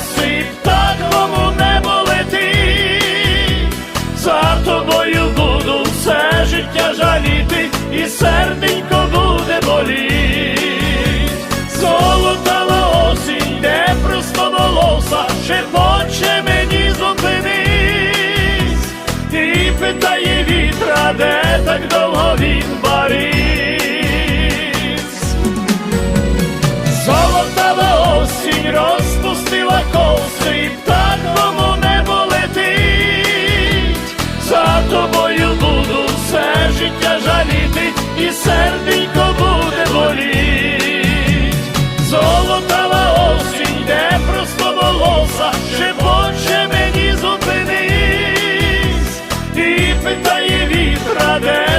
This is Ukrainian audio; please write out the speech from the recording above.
Осип птахом у небо за тобою буду все життя жаліти, і серденько буде боліть. Золотава осінь, де просто волоса, шепоче мені зупинись, і питає вітра, де так довго він. життя жаліти, і серденько буде боліть, золотава осінь, де просто волоса, шепоче мені зупинись, і питає вітра, де